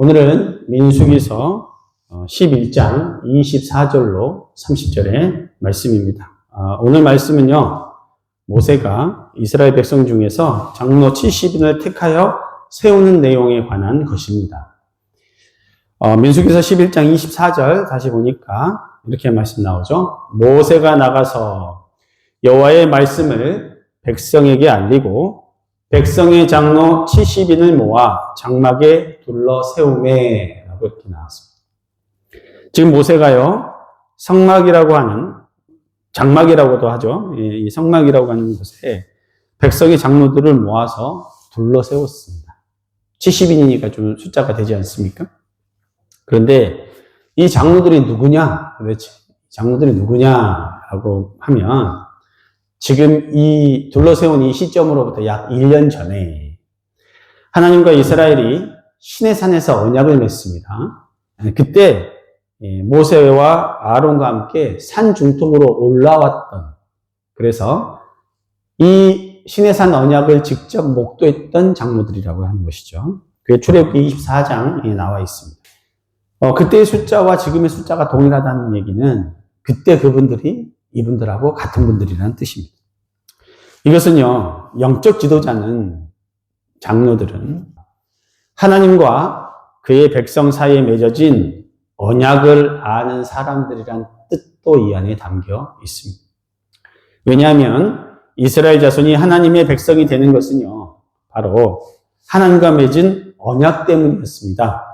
오늘은 민수기서 어, 11장 24절로 30절의 말씀입니다. 아, 오늘 말씀은요, 모세가 이스라엘 백성 중에서 장로 70인을 택하여 세우는 내용에 관한 것입니다. 어, 민수기서 11장 24절 다시 보니까 이렇게 말씀 나오죠. 모세가 나가서 여호와의 말씀을 백성에게 알리고 백성의 장로 70인을 모아 장막에 둘러 세움에 라고 이렇게 나왔습니다. 지금 모세가요, 성막이라고 하는, 장막이라고도 하죠. 이- 이 성막이라고 하는 곳에 백성의 장로들을 모아서 둘러 세웠습니다. 70인이니까 좀 숫자가 되지 않습니까? 그런데 이 장로들이 누구냐? 도대체 장로들이 누구냐라고 하면 지금 이 둘러세운 이 시점으로부터 약 1년 전에 하나님과 이스라엘이 신의 산에서 언약을 맺습니다. 그때 예, 모세와 아론과 함께 산 중턱으로 올라왔던 그래서 이 신의 산 언약을 직접 목도했던 장로들이라고 하는 것이죠. 그게 출애굽기 24장에 나와 있습니다. 어, 그때의 숫자와 지금의 숫자가 동일하다는 얘기는 그때 그분들이 이분들하고 같은 분들이라는 뜻입니다. 이것은요, 영적 지도자는, 장로들은 하나님과 그의 백성 사이에 맺어진 언약을 아는 사람들이란 뜻도 이 안에 담겨 있습니다. 왜냐하면 이스라엘 자손이 하나님의 백성이 되는 것은요, 바로 하나님과 맺은 언약 때문이었습니다.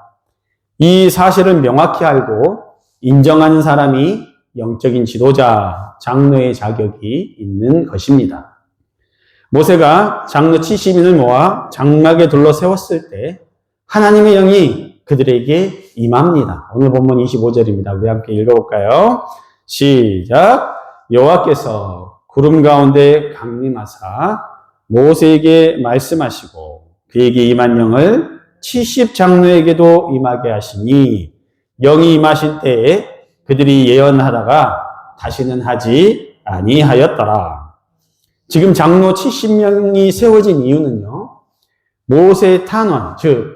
이 사실을 명확히 알고 인정하는 사람이 영적인 지도자, 장로의 자격이 있는 것입니다. 모세가 장로 70인을 모아 장막에 둘러 세웠을 때 하나님의 영이 그들에게 임합니다. 오늘 본문 25절입니다. 우리 함께 읽어볼까요? 시작. 여호와께서 구름 가운데 강림하사 모세에게 말씀하시고 그에게 임한 영을 70 장로에게도 임하게 하시니 영이 임하신 때에 그들이 예언하다가 다시는 하지 아니하였더라. 지금 장로 70명이 세워진 이유는요. 모세의 탄원, 즉,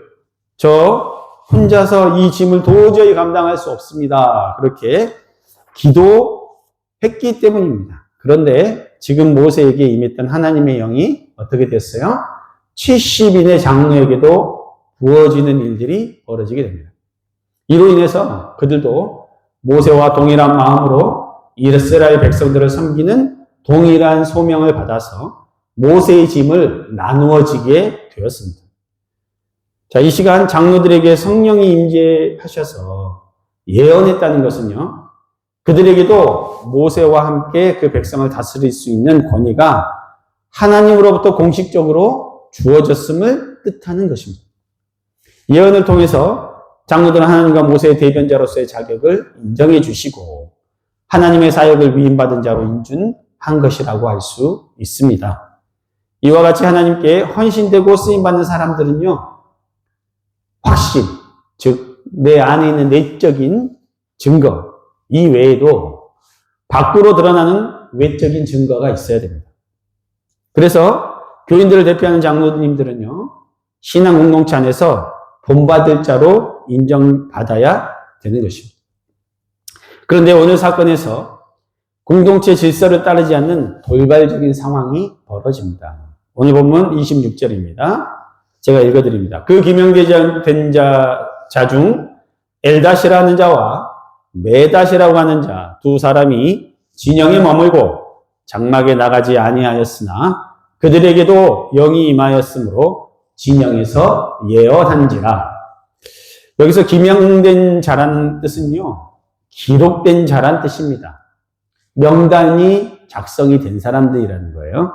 저 혼자서 이 짐을 도저히 감당할 수 없습니다. 그렇게 기도했기 때문입니다. 그런데 지금 모세에게 임했던 하나님의 영이 어떻게 됐어요? 70인의 장로에게도 부어지는 일들이 벌어지게 됩니다. 이로 인해서 그들도 모세와 동일한 마음으로 이스라엘 백성들을 섬기는 동일한 소명을 받아서 모세의 짐을 나누어지게 되었습니다. 자, 이 시간 장로들에게 성령이 임재하셔서 예언했다는 것은요, 그들에게도 모세와 함께 그 백성을 다스릴 수 있는 권위가 하나님으로부터 공식적으로 주어졌음을 뜻하는 것입니다. 예언을 통해서 장로들은 하나님과 모세의 대변자로서의 자격을 인정해 주시고 하나님의 사역을 위임받은 자로 인준한 것이라고 할 수 있습니다. 이와 같이 하나님께 헌신되고 쓰임받는 사람들은요, 확신, 즉, 내 안에 있는 내적인 증거, 이 외에도 밖으로 드러나는 외적인 증거가 있어야 됩니다. 그래서 교인들을 대표하는 장로님들은요, 신앙 공동체 안에서 본받을 자로 인정받아야 되는 것입니다. 그런데 오늘 사건에서 공동체 질서를 따르지 않는 돌발적인 상황이 벌어집니다. 오늘 본문 26절입니다. 제가 읽어드립니다. 그 기명된 자, 자중 엘다시라는 자와 메다시라고 하는 자 두 사람이 진영에 머물고 장막에 나가지 아니하였으나 그들에게도 영이 임하였으므로 진영에서 예언한지라. 여기서 기명된 자라는 뜻은요, 기록된 자란 뜻입니다. 명단이 작성이 된 사람들이라는 거예요.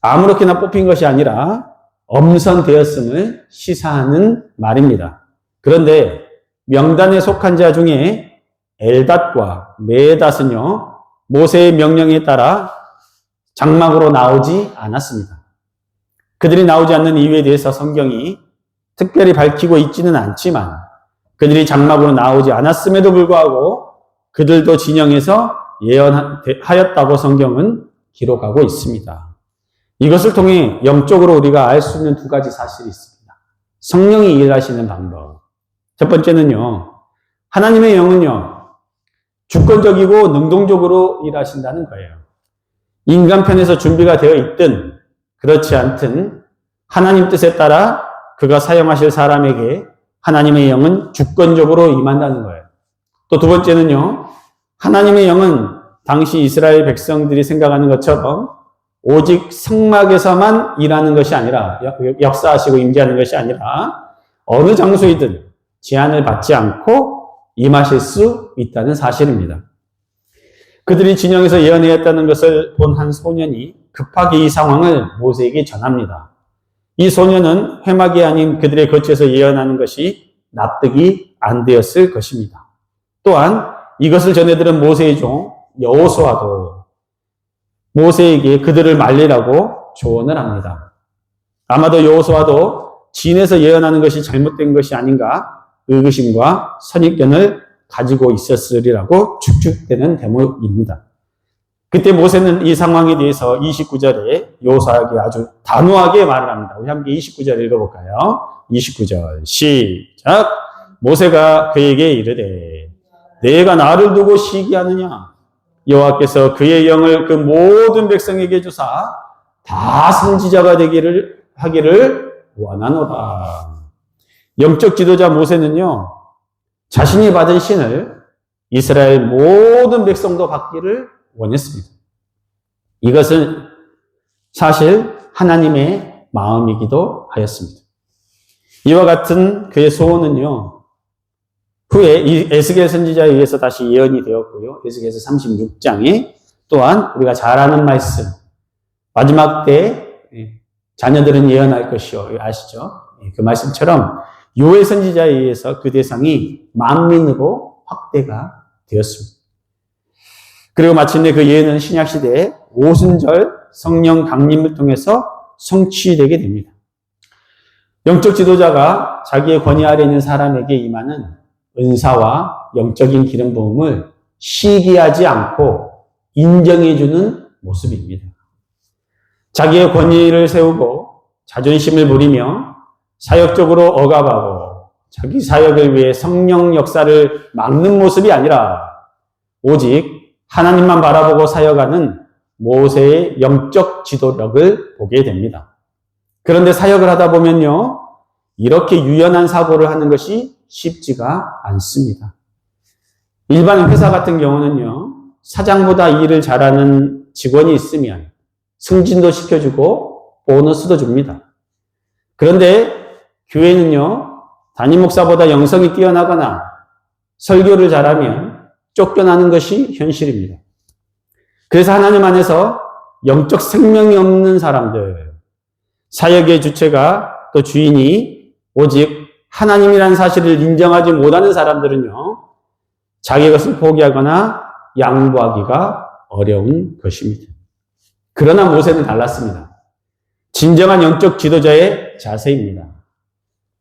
아무렇게나 뽑힌 것이 아니라 엄선되었음을 시사하는 말입니다. 그런데 명단에 속한 자 중에 엘닷과 메닷은요, 모세의 명령에 따라 장막으로 나오지 않았습니다. 그들이 나오지 않는 이유에 대해서 성경이 특별히 밝히고 있지는 않지만 그들이 장막으로 나오지 않았음에도 불구하고 그들도 진영에서 예언하였다고 성경은 기록하고 있습니다. 이것을 통해 영적으로 우리가 알 수 있는 두 가지 사실이 있습니다. 성령이 일하시는 방법. 첫 번째는요, 하나님의 영은요, 주권적이고 능동적으로 일하신다는 거예요. 인간 편에서 준비가 되어 있든, 그렇지 않든, 하나님 뜻에 따라 그가 사용하실 사람에게 하나님의 영은 주권적으로 임한다는 거예요. 또 두 번째는요, 하나님의 영은 당시 이스라엘 백성들이 생각하는 것처럼 오직 성막에서만 일하는 것이 아니라, 역- 역사하시고 임재하는 것이 아니라, 어느 장소이든 제한을 받지 않고 임하실 수 있다는 사실입니다. 그들이 진영에서 예언하였다는 것을 본 한 소년이 급하게 이 상황을 모세에게 전합니다. 이 소년은 회막이 아닌 그들의 거처에서 예언하는 것이 납득이 안 되었을 것입니다. 또한 이것을 전해들은 모세의 종 여호수아도 모세에게 그들을 말리라고 조언을 합니다. 아마도 여호수아도 진에서 예언하는 것이 잘못된 것이 아닌가 의구심과 선입견을 가지고 있었으리라고 축축되는 대목입니다. 그때 모세는 이 상황에 대해서 29절에 여호수아에게 아주 단호하게 말을 합니다. 우리 함께 29절 읽어볼까요? 29절 시작. 모세가 그에게 이르되 내가 나를 두고 시기하느냐? 여호와께서 그의 영을 그 모든 백성에게 주사 다 선지자가 되기를 하기를 원하노라. 영적 지도자 모세는요, 자신이 받은 신을 이스라엘 모든 백성도 받기를 원했습니다. 이것은 사실 하나님의 마음이기도 하였습니다. 이와 같은 그의 소원은요, 후에 이 에스겔 선지자에 의해서 다시 예언이 되었고요. 에스겔서 36장에 또한 우리가 잘 아는 말씀, 마지막 때 예, 자녀들은 예언할 것이요. 아시죠? 예, 그 말씀처럼 요엘 선지자에 의해서 그 대상이 만민으로 확대가 되었습니다. 그리고 마침내 그 예언은 신약 시대에 오순절 성령 강림을 통해서 성취되게 됩니다. 영적 지도자가 자기의 권위 아래 있는 사람에게 임하는 은사와 영적인 기름 부음을 시기하지 않고 인정해주는 모습입니다. 자기의 권위를 세우고 자존심을 부리며 사역적으로 억압하고 자기 사역을 위해 성령 역사를 막는 모습이 아니라 오직 하나님만 바라보고 사역하는 모세의 영적 지도력을 보게 됩니다. 그런데 사역을 하다 보면요, 이렇게 유연한 사고를 하는 것이 쉽지가 않습니다. 일반 회사 같은 경우는요, 사장보다 일을 잘하는 직원이 있으면 승진도 시켜주고 보너스도 줍니다. 그런데 교회는요, 담임 목사보다 영성이 뛰어나거나 설교를 잘하면 쫓겨나는 것이 현실입니다. 그래서 하나님 안에서 영적 생명이 없는 사람들, 사역의 주체가 또 주인이 오직 하나님이라는 사실을 인정하지 못하는 사람들은요, 자기 것을 포기하거나 양보하기가 어려운 것입니다. 그러나 모세는 달랐습니다. 진정한 영적 지도자의 자세입니다.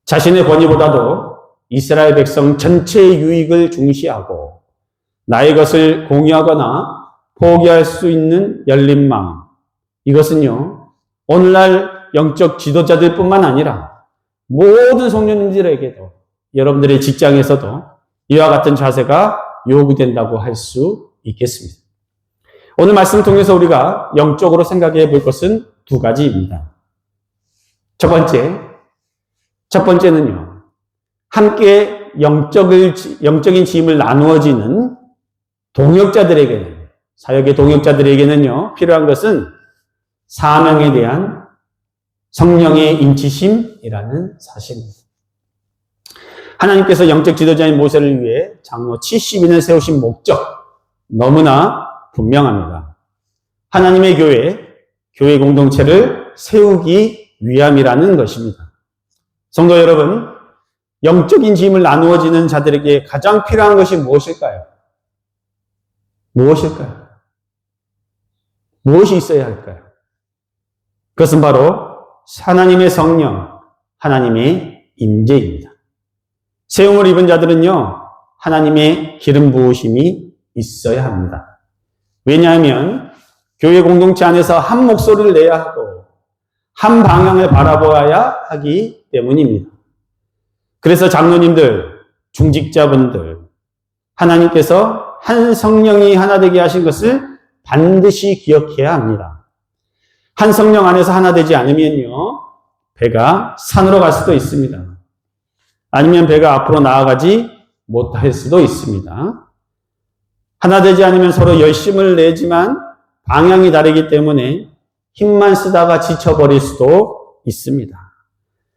자신의 권위보다도 이스라엘 백성 전체의 유익을 중시하고 나의 것을 공유하거나 포기할 수 있는 열린 마음. 이것은요, 오늘날 영적 지도자들 뿐만 아니라 모든 성령님들에게도 여러분들의 직장에서도 이와 같은 자세가 요구된다고 할 수 있겠습니다. 오늘 말씀 통해서 우리가 영적으로 생각해 볼 것은 두 가지입니다. 첫 번째, 첫 번째는요, 함께 영적을, 영적인 짐을 나누어지는 동역자들에게는, 사역의 동역자들에게는요, 필요한 것은 사명에 대한 성령의 인치심이라는 사실입니다. 하나님께서 영적 지도자인 모세를 위해 장로 70인을 세우신 목적, 너무나 분명합니다. 하나님의 교회, 교회 공동체를 세우기 위함이라는 것입니다. 성도 여러분, 영적인 짐을 나누어지는 자들에게 가장 필요한 것이 무엇일까요? 무엇일까요? 무엇이 있어야 할까요? 그것은 바로 하나님의 성령, 하나님의 임재입니다. 세움을 입은 자들은요, 하나님의 기름 부으심이 있어야 합니다. 왜냐하면 교회 공동체 안에서 한 목소리를 내야 하고 한 방향을 바라보아야 하기 때문입니다. 그래서 장로님들, 중직자분들, 하나님께서 한 성령이 하나 되게 하신 것을 반드시 기억해야 합니다. 한 성령 안에서 하나 되지 않으면요, 배가 산으로 갈 수도 있습니다. 아니면 배가 앞으로 나아가지 못할 수도 있습니다. 하나 되지 않으면 서로 열심을 내지만 방향이 다르기 때문에 힘만 쓰다가 지쳐버릴 수도 있습니다.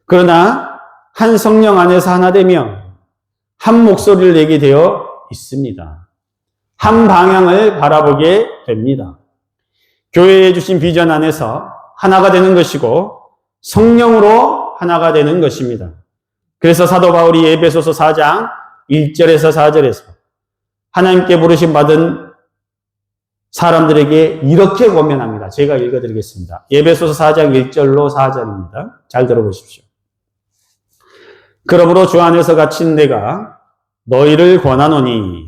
그러나 한 성령 안에서 하나 되면 한 목소리를 내게 되어 있습니다. 한 방향을 바라보게 됩니다. 교회에 주신 비전 안에서 하나가 되는 것이고 성령으로 하나가 되는 것입니다. 그래서 사도 바울이 에베소서 4장 1절에서 4절에서 하나님께 부르심 받은 사람들에게 이렇게 고면합니다. 제가 읽어드리겠습니다. 예배소서 4장 1절로 4절입니다. 잘 들어보십시오. 그러므로 주 안에서 갇힌 내가 너희를 권하노니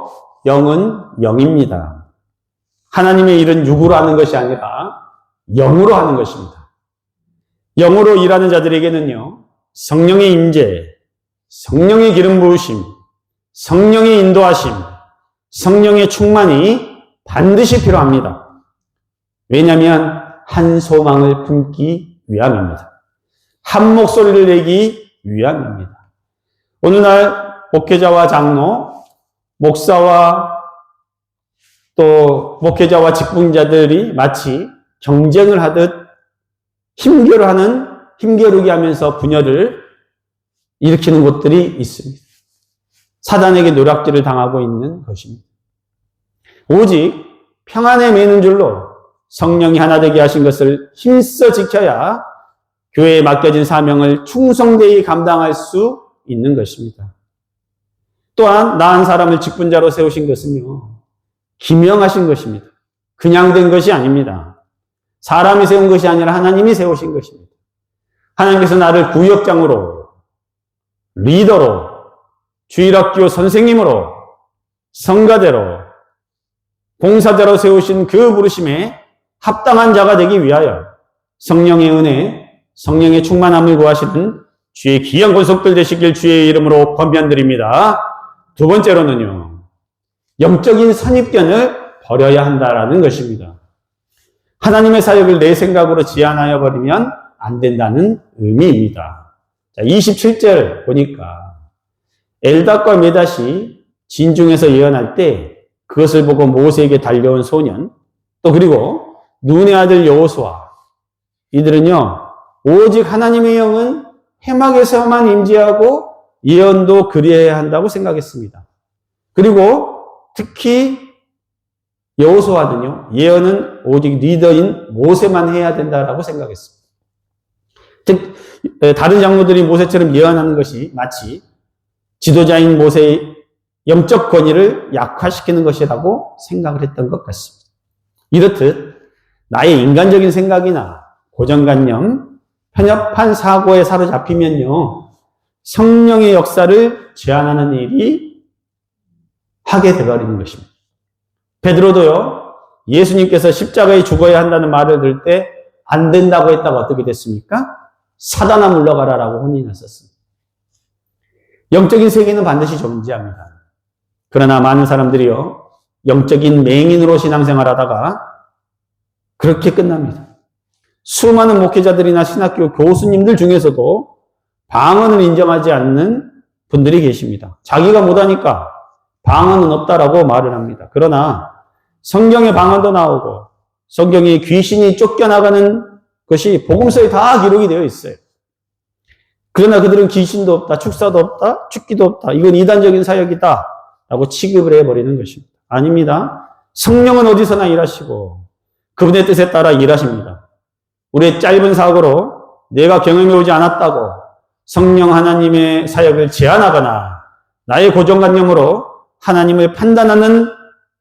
영은 영입니다. 하나님의 일은 육으로 하는 것이 아니라 영으로 하는 것입니다. 영으로 일하는 자들에게는요, 성령의 임재, 성령의 기름 부으심, 성령의 인도하심, 성령의 충만이 반드시 필요합니다. 왜냐하면 한 소망을 품기 위함입니다. 한 목소리를 내기 위함입니다. 오늘날 목회자와 장로, 목사와 또 목회자와 직분자들이 마치 경쟁을 하듯 힘겨루하는 힘겨루기 하면서 분열을 일으키는 곳들이 있습니다. 사단에게 노략질을 당하고 있는 것입니다. 오직 평안에 매는 줄로 성령이 하나 되게 하신 것을 힘써 지켜야 교회에 맡겨진 사명을 충성되이 감당할 수 있는 것입니다. 또한 나한 사람을 직분자로 세우신 것은요. 기명하신 것입니다. 그냥 된 것이 아닙니다. 사람이 세운 것이 아니라 하나님이 세우신 것입니다. 하나님께서 나를 구역장으로, 리더로, 주일학교 선생님으로, 성가대로, 봉사자로 세우신 그 부르심에 합당한 자가 되기 위하여 성령의 은혜, 성령의 충만함을 구하시는 주의 귀한 권속들 되시길 주의 이름으로 권면드립니다. 두 번째로는요, 영적인 선입견을 버려야 한다라는 것입니다. 하나님의 사역을 내 생각으로 지안하여 버리면 안 된다는 의미입니다. 자, 27절 보니까 엘닷과 메닷이 진중에서 예언할 때 그것을 보고 모세에게 달려온 소년, 또 그리고 눈의 아들 여호수아 이들은요 오직 하나님의 영은 해막에서만 임재하고 예언도 그리해야 한다고 생각했습니다. 그리고 특히 여호수아는요 예언은 오직 리더인 모세만 해야 된다라고 생각했습니다. 즉 다른 장로들이 모세처럼 예언하는 것이 마치 지도자인 모세의 영적 권위를 약화시키는 것이라고 생각을 했던 것 같습니다. 이렇듯 나의 인간적인 생각이나 고정관념, 편협한 사고에 사로잡히면요, 성령의 역사를 제한하는 일이 하게 되어버리는 것입니다. 베드로도요, 예수님께서 십자가에 죽어야 한다는 말을 들을 때안 된다고 했다가 어떻게 됐습니까? 사단아 물러가라라고 혼이 났었습니다. 영적인 세계는 반드시 존재합니다. 그러나 많은 사람들이요, 영적인 맹인으로 신앙생활 하다가 그렇게 끝납니다. 수많은 목회자들이나 신학교 교수님들 중에서도 방언을 인정하지 않는 분들이 계십니다. 자기가 못하니까 방언은 없다라고 말을 합니다. 그러나 성경의 방언도 나오고 성경에 귀신이 쫓겨나가는 것이 복음서에 다 기록이 되어 있어요. 그러나 그들은 귀신도 없다, 축사도 없다, 축기도 없다. 이건 이단적인 사역이다. 라고 취급을 해버리는 것입니다. 아닙니다. 성령은 어디서나 일하시고 그분의 뜻에 따라 일하십니다. 우리의 짧은 사고로 내가 경험해 오지 않았다고 성령 하나님의 사역을 제한하거나 나의 고정관념으로 하나님을 판단하는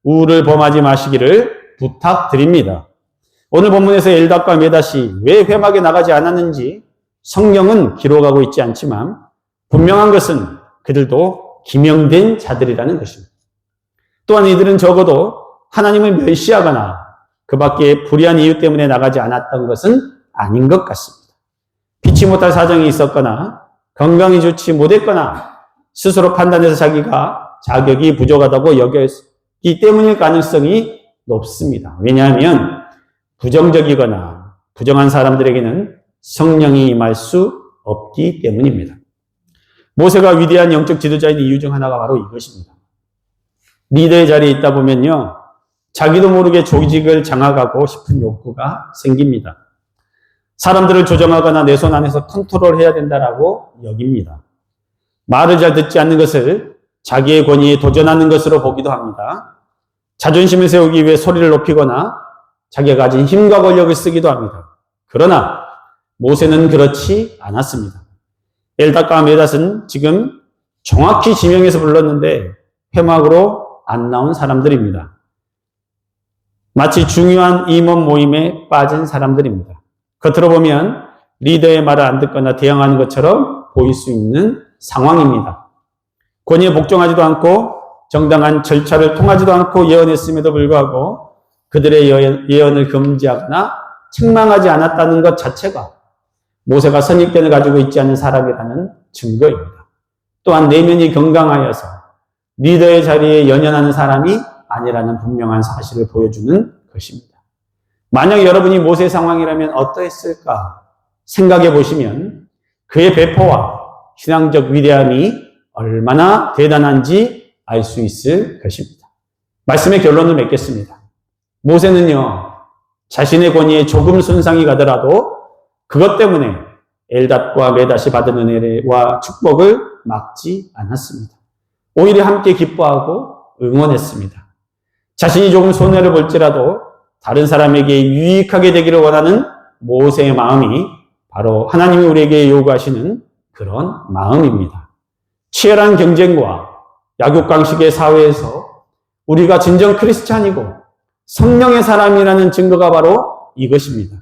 우를 범하지 마시기를 부탁드립니다. 오늘 본문에서 엘닷과 메닷이 왜 회막에 나가지 않았는지 성경은 기록하고 있지 않지만 분명한 것은 그들도 기명된 자들이라는 것입니다. 또한 이들은 적어도 하나님을 멸시하거나 그 밖에 불의한 이유 때문에 나가지 않았던 것은 아닌 것 같습니다. 피치 못할 사정이 있었거나 건강이 좋지 못했거나 스스로 판단해서 자기가 자격이 부족하다고 여겼기 때문일 가능성이 높습니다. 왜냐하면 부정적이거나 부정한 사람들에게는 성령이 임할 수 없기 때문입니다. 모세가 위대한 영적 지도자인 이유 중 하나가 바로 이것입니다. 리더의 자리에 있다 보면요. 자기도 모르게 조직을 장악하고 싶은 욕구가 생깁니다. 사람들을 조정하거나 내 손 안에서 컨트롤해야 된다라고 여깁니다. 말을 잘 듣지 않는 것을 자기의 권위에 도전하는 것으로 보기도 합니다. 자존심을 세우기 위해 소리를 높이거나 자기가 가진 힘과 권력을 쓰기도 합니다. 그러나 모세는 그렇지 않았습니다. 엘닷과 메닷은 지금 정확히 지명해서 불렀는데 회막으로 안 나온 사람들입니다. 마치 중요한 임원 모임에 빠진 사람들입니다. 겉으로 보면 리더의 말을 안 듣거나 대항하는 것처럼 보일 수 있는 상황입니다. 권위에 복종하지도 않고 정당한 절차를 통하지도 않고 예언했음에도 불구하고 그들의 예언 을 금지하거나 책망하지 않았다는 것 자체가 모세가 선입견을 가지고 있지 않은 사람이라는 증거입니다. 또한 내면이 건강하여서 리더의 자리에 연연하는 사람이 아니라는 분명한 사실을 보여주는 것입니다. 만약 여러분이 모세 상황이라면 어떠했을까 생각해 보시면 그의 배포와 신앙적 위대함이 얼마나 대단한지 알 수 있을 것입니다. 말씀의 결론을 맺겠습니다. 모세는요, 자신의 권위에 조금 손상이 가더라도 그것 때문에 엘닷과 메닷이 받은 은혜와 축복을 막지 않았습니다. 오히려 함께 기뻐하고 응원했습니다. 자신이 조금 손해를 볼지라도 다른 사람에게 유익하게 되기를 원하는 모세의 마음이 바로 하나님이 우리에게 요구하시는 그런 마음입니다. 치열한 경쟁과 약육강식의 사회에서 우리가 진정 크리스찬이고 성령의 사람이라는 증거가 바로 이것입니다.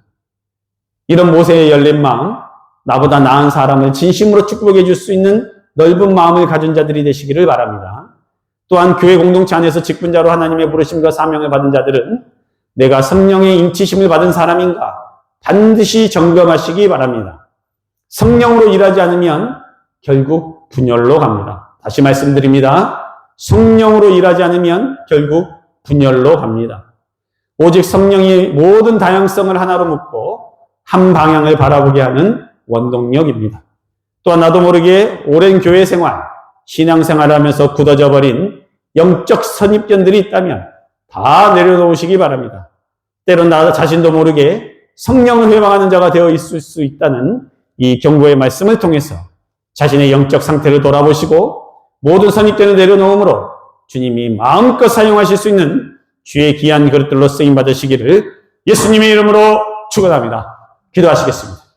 이런 모세의 열린 마음, 나보다 나은 사람을 진심으로 축복해 줄 수 있는 넓은 마음을 가진 자들이 되시기를 바랍니다. 또한 교회 공동체 안에서 직분자로 하나님의 부르심과 사명을 받은 자들은 내가 성령의 인치심을 받은 사람인가 반드시 점검하시기 바랍니다. 성령으로 일하지 않으면 결국 분열로 갑니다. 다시 말씀드립니다. 성령으로 일하지 않으면 결국 분열로 갑니다. 오직 성령이 모든 다양성을 하나로 묶고 한 방향을 바라보게 하는 원동력입니다. 또한 나도 모르게 오랜 교회 생활, 신앙 생활 하면서 굳어져 버린 영적 선입견들이 있다면 다 내려놓으시기 바랍니다. 때론 나 자신도 모르게 성령을 회방하는 자가 되어 있을 수 있다는 이 경고의 말씀을 통해서 자신의 영적 상태를 돌아보시고 모든 선입견을 내려놓음으로 주님이 마음껏 사용하실 수 있는 주의 귀한 그릇들로 쓰임 받으시기를 예수님의 이름으로 축원합니다. 기도하시겠습니다.